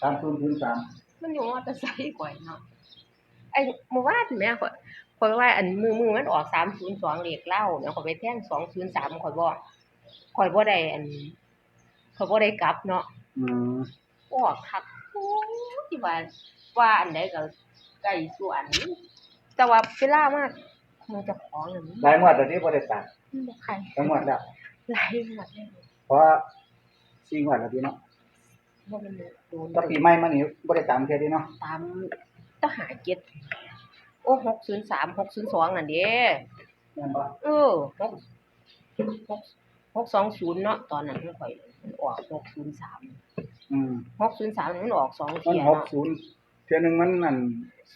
สามศูนย์ศูนย์สามมันอยู่มอเตอร์ไซค์ข่อยเนาะไอ้เมื่อวานแม่ข่อยข่อยว่าอันมือมือมันออก302เลขเล่าแม่ข่อยไปแท่ง203ข่อยบ่ข่อยบ่ได้อันข่อยบ่ได้กลับเนาะอืมออกคักโอ้ยว่าว่าอันใดก็ใกล้ส่วนแต่ว่าเวลามากมันจะของอันนี้หลายงวดตอนนี้บ่ได้ตัดมันบ่ใครทั้งหมดแล้วหลายหมดเลยเพราะสี่งวดแล้วพี่เนาะ บ่มันโดนถ้าปีใหม่มานี่บ่ได้ตามเทื่อเดีเนาะตามต้องหาเจ็ดโอ้หกศูนย์สามหกศูนย์สองนั่นเด้แม่นบ่เออหกหกหกสองศูนย์เนาะตอนนั้นมันข่อยมันออกหกศูนย์สามอืมหกศูนย์สามมันออกสองมันเทียหกเนาะศูนย์เทื่อหนึงมันนั่น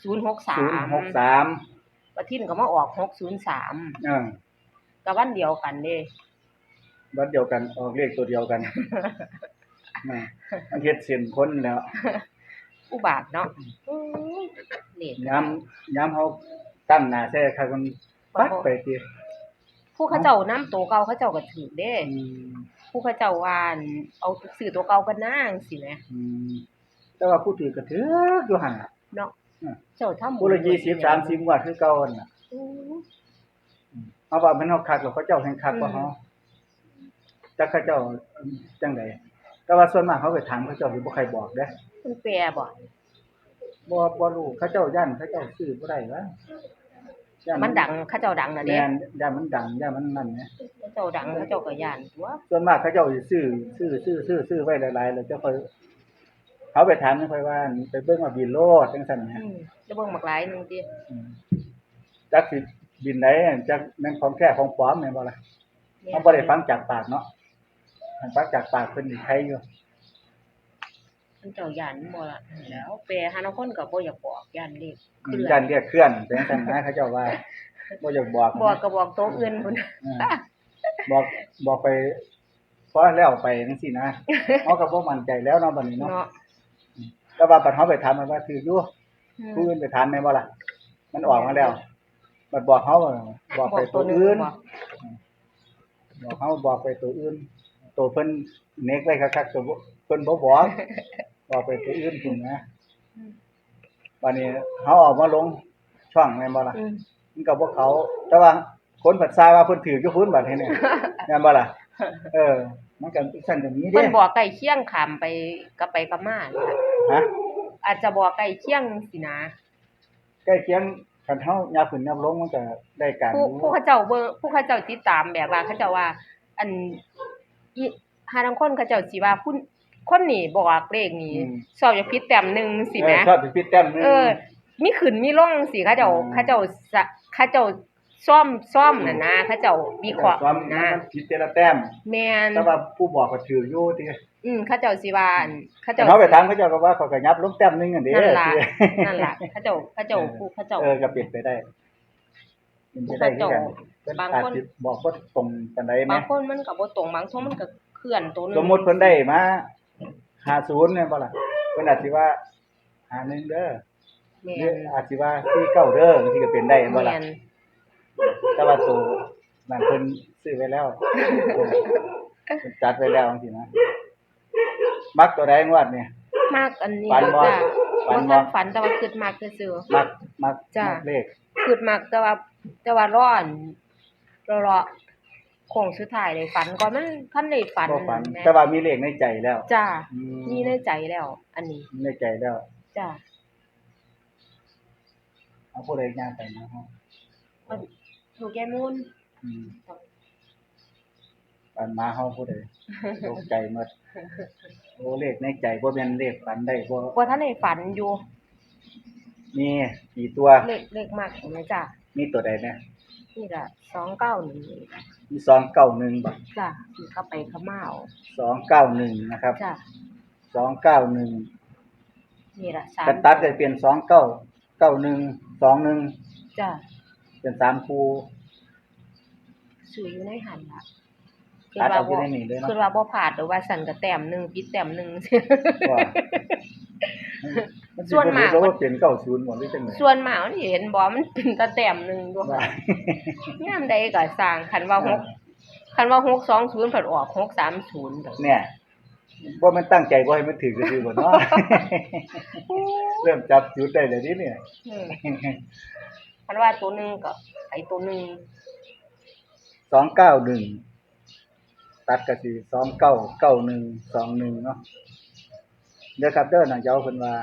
ศูนย์หกสาศูนมย์หกสามประทินก็มาออกหกศูนย์สามเออกับวันเดียวกันเด้วัดเดียวกันออกเลขตัวเดียวกันแม่มันเฮ็ดเส้นคนแล้ว อุบาทเนาะอื้อนี่ยามยามเฮาตั้งหน้าใส่คักมันปัดไปติผู้เขาเจ้านํตัวเก่าเขาเจ้าก็ถือเด้อืมผู้เขาเจ้าว่าอั่นเอาซื้อตัวเก่ากันนางสิแหมอืมแต่ว่าผู้ถือก็ถืออยู่หั่นน่ะเนาะอืมเจ้าทำผู้ละ20 30งวดคือเก่าหั่นน่ะอื้อเฮาว่ามันเฮาคักแล้วเขาเจ้าแห่งคักกว่าเฮาจักเขาเจ้าจังได แต่ว่าส่วนมากเขาไปถามเขาเจ้าสิบ่ใครบอกเด้มันแปรบ่บ่บ่รู้เขาเจ้าย่านเขาเจ้าซื้อบ่ได้วะย่ามันดังเขาเจ้าดังน่ะเด้แม่นย่านมันดังย่านมันนั่นไงเขาเจ้าดังเขาเจ้าก็ย่านตัวส่วนมากเขาเจ้าสิซื้อซื้อซื้อซื้อซื้อไว้หลายๆแล้วจะค่อยเขาไปถามค่อยว่าไปเบิ่งว่าบินโลดจังซั่นแหมอืมจะเบิ่งบักหลายหนึงติอืมจักสิบินไหนจักแม่นของแท้ของปลอมแม่นบ่ล่ะเฮาบ่ได้ฟังจากปากเนาะ ฟังจากปากเพิ่นนี่ใครอยู่มันเจ้าย่านบ่ล่ะแล้วแปรหาลางคนก็บ่อยากบอกย่านเด็กอืคืมอย่านเรียกเคลื่อนเป็นจังซั่นนะเขาเจ้าว่าบ่อยากบอกบอกก็บอกตัวอื่นพุ่นอืมบอกบอกไปพอแล้วไปจังซี่นะเฮาก็บ่มั่นใจแล้วเนาะบัดนี้เนาะเนาะแต่ว่าบัดเฮาไปถามมันว่าถืออยู่อืมผู้อื่นไปถามแม่นบ่ล่ะ มันออกมาแล้วบัดบอกเขาว่าบอกไปตัวอื่นบอกบอกเขาบอกไปตัวอื่น ตัวเพิ่นเน็กไว้คักๆตัวบ่เพิ่นบ่บอกบอกไปตัวอื่นพุ่นนะบัดนี้เขาออกมาลงช่องแม่นบ่ล่ะอืมมันก็บ่เขา แต่ว่าคนผัดทรายว่าเพิ่นถืออยู่พุ่นบัดนี้เนี่ยแม่นบ่ล่ะเออ มันก็ซั่นก็มีเพิ่เด้นบอกใกล้เคียงขามไปกลับไปกลับมานี่ล่ะฮะอาจจะบอกใกล้เคียงสินะใกล้เคียงคันเฮายาขึ้นยามลงมันก็ได้การผู้รู้ผู้เขาเจ้าเบิ่งผู้เขาเจ้าติดตามแบบว่าเขาเจ้าว่า อัน อีหาทางคนเขาเจ้าสิว่าผู้คนนี่บอกเลขนี่สอบจะผิดแต้มหนึงสิแหมเออชอบสิพิดแต้มหนึงเออมีขึ้นมีลงสิเขาเจ้าอืมเขาเจ้าสะเขาเจ้าซ่อมซ่อมน่ะนะเขาเจ้าวิเคราะห์ความนะมันผิดแต่ละแต้มแม่นแต่ว่าผู้บอกก็ถืออยู่ที่อืมเขาเจ้าสิว่าอันเขาแต่เจ้าเขาไปถามเขาเจ้าก็ว่าเขาก็ยับลงแต้มหนึงอันเด้นั่นล่ะที่นั่นล่ะเขาเจ้าเขาเจ้าผู้เขาเจ้าเออก็เปลี่ยนไปได้ เป็นไปได้คือกันเพิ่นบางอาจคนสิบอกบ่ตรงปานใดแหมบางคนมันก็บ่ตรงบางคนมันก็เคลื่อนตัวหนึงสมมุติเพิ่นได้มา50เนี่ยบ่ล่ะเพิ่นอาจสิว่า51เด้อแม่หรือนอาจสิว่า49เด้อจังซี่ก็เป็นได้บ่ล่ะแม่นแต่ว่าตัวนั่นเพิ่นซื้อไว้แล้วเออเพิ่นจัดไว้แล้วจังซี่นะมักตัวใดงวดเนี่ยมากอันนี้ฝันบ่จ้ะฝับ่นบ่ทันฝันแต่ว่าคิดมากซื่อมักมักจ้ะมักเลขๆคิดมากแต่ว่า แต่ว่าร้อนรอๆโค้งสุดท้ายเลยฝันก่อนมันทันได้ฝันบ่ฝันแหมแต่ว่ามีเลขในใจแล้วจ้าอืมีในใจแล้ว อันนี้มีในใจแล้ว จ้า เอาผู้ใดย่างไปนะฮะถูกแก้มูลอืมปันมาเฮาผู้ใดตกใจหมดโอ้เลขในใจบ่แม่นเลขฝันได้บ่บ่ทันได้ฝันอยู่ มีกี่ตัวเลขเลขมากเห็นไหมจ้า มีตัวใดเนี่ยนี่ล่ะ291มี291บ่จ้าสิเข้าไปเข้ามาเอา291นะครับจ้า291นี่ล่ะกระตัดได้เปลี่ยน29 91 21จ้าเป็นสามคู่ซื้ออยู่ในหันล่ะตัดเอาอยู่ในนี่เลยเนาะคือว่าบ่พลาดหรือว่าสั่นก็แต้มหนึงผิดแต้มหนึงว่ามัน สิส่วนมากบ่รู้ว่าเปลี่ยน90บ่หรือจังได๋ส่วนมากมันเห็นบ่มันเป็นแตะแต้มหนึงอยู่ว่ายามใดก็สร้างคันว่าหกคันว่า620เพิ่นออก630ดอกเนี่ยว่ามันตั้งใจว่าให้มันถือก็คือบ่เนาะเริ่มจับจุดได้เลยนี่เนี่ยอืมคันว่าตัวหนึงก็ไอ้ตัวหนึงสองเก้าหนึ่งตัดก็สิสองเก้าเก้าหนึ่งสองหนึ่งเนาะ เดี๋ยวครับเด้อนะเจ้าเพิ่นว่า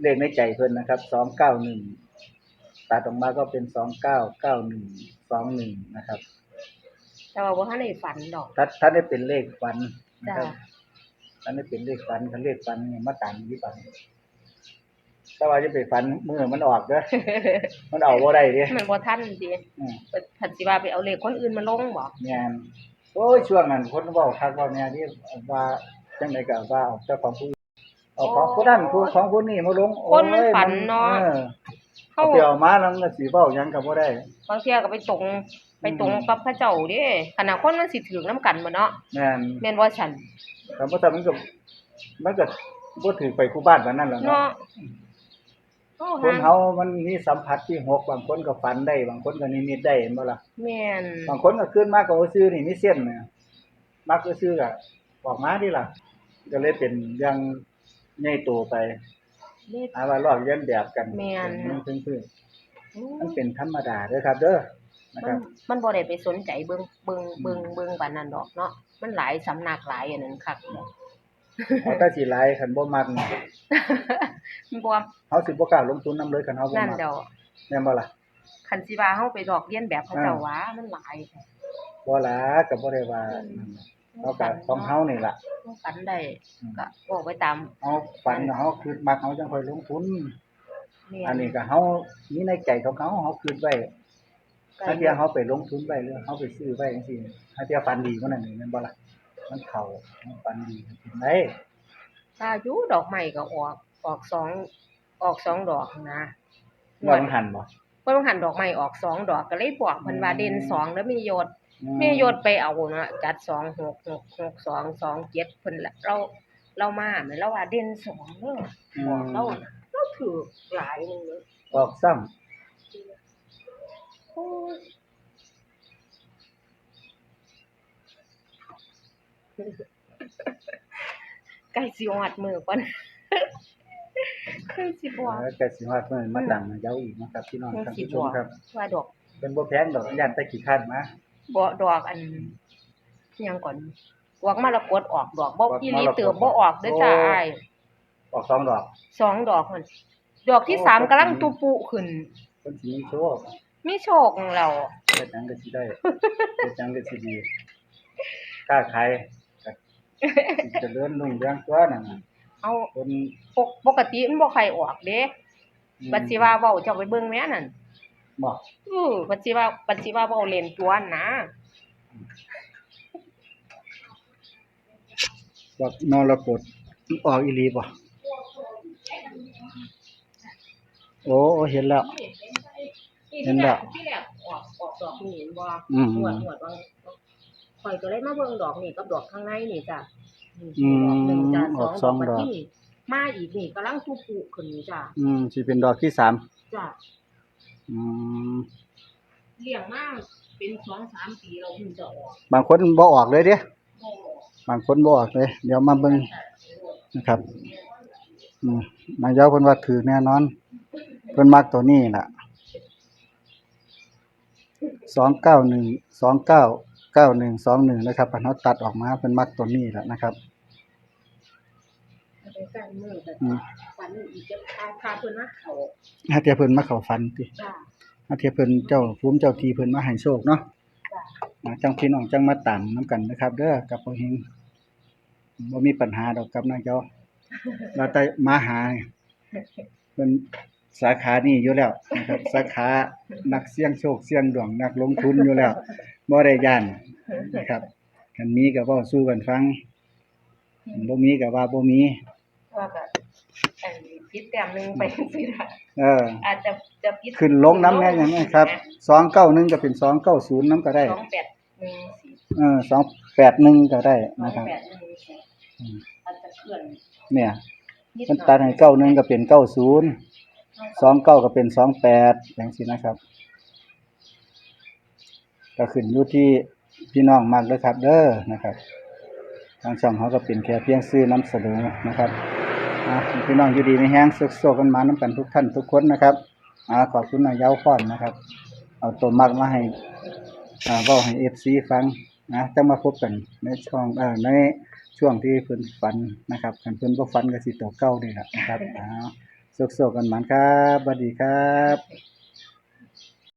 เลขในใจเพิ่นนะครับสองเก้าหนึ่งตัดออกมาก็เป็นสองเก้าเก้าหนึ่งสองหนึ่งนะครับ แต่ว่าบ่ทันได้ฝันดอก ถ้าถ้าได้เป็นเลขฝันนะครับจ้ะ ถ้าได้เป็นเลขฝันถ้าเลขฝันเนี่ยมาตามที่ฝันแต่ว่าจะไปฝันมือมันออกเด้อมันเอาบ่ได้เด้มันบ่ทันติอืมคันสิว่าไปเอาเลขคนอื่นมาลงบ่ แม่นโอ้ยช่วงนั้นคนเว้าคักเว้าแน่ที่ว่า จังไดก็ว่าเอาแต่ของผู้อื่นเอาของผู้นั้นผู้ของผู้นี้มาลงคนมันโอ้ยฝันเนาะออเฮาเอาไปเอามาแล้วมันก็สิเว้าหยังก็บ่ได้บางเที่ยก็ไปตรงไปตรงกับพระเจ้าเด้ขนาดคนมันสิถือนํกันบ่เนาะแม่นแม่นบ่ฉันแต่บ่ทำมันก็มันก็บ่ถือไปคู่บ้านปานนั้นแหล้วเนาะเนาะโอ้คนหาเฮามันมีสัมผัสที่หกบางคนก็ฝันได้ บางคนก็นิมิตได้เห็นบ่ล่ะแม่นบางคนก็ขึ้นมาก็บ่ซื้อนี่มีเส้นน่ะมักก็ซื้อก็ออกมาดิล่ะ ก็เลยเป็นเรื่องใหญ่โตไปเด็ด หาว่าลอกเลียนแบบกันแม่นมันเพิ่นๆมันเป็นธรรมดาเด้อครับ เด้อนะคมัรันบ มันบ่ได้ไปสนใจเบิ่งเบิ่งเบิ่งเบิ่งปานนั้นดอกเนาะมันหลายสำนักหลายอันนั้นคักเอาแต่สิหลายคันบ่มักนี่มันบ่เฮาสิบ่กล้าลงทุนนํเลยคันเฮาบ่นั่นมักเดอกแม่นบ่ล่ะ คันสิว่าเฮาไปดอกเรียนแบบเขาเจ้าว่ามันหลายแท้บ่ล่ะก็บ่ได้ว่านั่นน่ะ เฮาก็ของเฮานี่ล่ะฝันได้ก็บอกไปตามเฮาฝันเฮาคิดมักเฮาจังค่อยลงทุนแม่อันนี้ก็เฮามีในใจของเขาเฮาคิดไว้ถ้าเที่ยเฮาไปลงทุนไว้หรือเฮาไปซื้อไว้จังซี่ถ้าเที่ยฝันดีกว่านั้นนี่แม่นบ่ล่ะมันเข้ามันฝันดีก็กินได้ถ้าอยู่ดอกไม้ก็ออก ออกสองออกสองดอกนะว่ามันหันบ่ เพิ่นหันดอกไม้ออกสองดอกก็เลยบอกเพิ่นว่าเด่นสองแล้วมียศอืแม่ยศไปเอาเนาะจัดสองหกหกหกสองสองเจ็ดเพิ่นละเราเรามาแม่นเราว่าเด่นสองเด้อบอกเราน่ะเราถือหลายหนึงเลยออกซ้ำโอ้ยใกล้สิฮอดมื้อก่อนใกล้สิบอกแล้วก็สิฮอดมื้อมาตั้งให้เจ้าอีกนะครับพี่น้องท่านผู้ชมครับ ว่าดอกเป็นบ่แพงดอกย่านแต่ขี้คร้านมาบ่ดอกอันอิหยังก่อนดอกมรกตออกดอกบ่ดอกอีหลีมรกตเติบบ่ออกเด้อจ้าโอ้อ้ายออกสองดอกสองดอกมันดอกที่สามโอ้กำลังตุปุขึ้นเพิ่นสิมีโชคมีโชคของเราเฮ็ดหยังก็สิได้เฮ็ดหยังก็สิดีค้าขายก็สิเจริญรุ่งเรืองตัวนั่นน่ะ เอาคนปกปกติมันบ่ใครออกเด้บัดสิว่าเว้าเจ้าไปเบิ่งแม่นั่นบ่เออบัดสิว่าบัดสิว่าเว้าเล่นตัวนะดอกนรกตออกอีหลีบ่โอ้โอ้เห็นแล้ว เห็นแล้วที่แรกออกออกดอกนี่เห็นบ่อืมหวดหวดว่าข่อยก็เลยมาเบิ่งดอกนี่กับดอกข้างในนี่จ้ะนี่ อืมดอกหนึ่งจ้ะออกสองดอกบัที่นี่มาอีกนี่กำลังตุปุขึ้นนี่จ้ะอืมสิเป็นดอกที่สามจ้ะอืมเลี้ยงมาเป็นสองสามปีเราเพิ่งจะออกบางคนบ่ออกเลยเด้บางคนบ่ออกเลย เดี๋ยวมาเบิ่งนะครับ อืมนายเจ้าเพิ่นว่าถือแน่นอน เพิ่นมักตัวนี้ล่ะ291 29 9121นะครับอันเฮาตัดออกมาเพิ่นมักตัวนี้ล่ะนะครับ ไปกันมือแต่อืม ฝันอีกจะพาพาเพิ่นมาเขาถ้าเทียเพิ่นมาเข้าฝันติจ้ะถ้าเทียเพิ่นเจ้าภูมิเจ้าที่เพิ่นมาให้โชคเนาะจ้ะนะจังพี่น้องจังมาตามนํกันนะครับ เด้อกับพ่อเฮงบ่มีปัญหาดอกกับนางเจ้าเราแต่มาหาเนี่ยเพิ่นสาขานี้อยู่แล้วนะครับสาขานักเสี่ยงโชคเสี่ยงดวงนักลงทุนอยู่แล้ว บ่ได้ย่านนะครับคันมีก็เว้าสู่กันฟังคันบ่มีก็ว่าบ่มีว่าก็อันพิษแต้มหนึงไปจังซี่ล่ะเออ อาจจะจะพิษขึ้นลงน้ำแน่อย่างนี้ครับ291ก็เป็น290นํก็ได้ สองแปดหนึ่งสี่เออ281ก็ได้สองนะครับ แปดหนึ่งสี่อืม อาจจะเคลื่อนเนี่ยนิดมันหน่ตัอดยให้เก้าหนึ่งก็เป็นเก้าศูนย์สองเก้าก็เป็นสองแปดอย่างนี้นะครับ ก็ขึ้นอยู่ที่พี่น้องมากเลยครับ เด้อนะครับ ทางช่องเขาก็เป็นแค่เพียงซื้อน้ำเสนอนะครับพี่น้องอยู่ดีไม่แห้งสุขโซกันมานํกันทุกท่านทุกคนนะครับอ่าขอบคุณนายเย้าพรนนะครับ เอาตัวมักมาให้อ่าเว้าให้ FC ฟังนะจะมาพบกันในช่องเอ่อในช่วงที่เพิ่นฝันนะครับคันเพิ่นบ่ฝันก็สิตัวเก่านี่ล่ะนะครับสุขโซกันมานครับสวัสดีครับ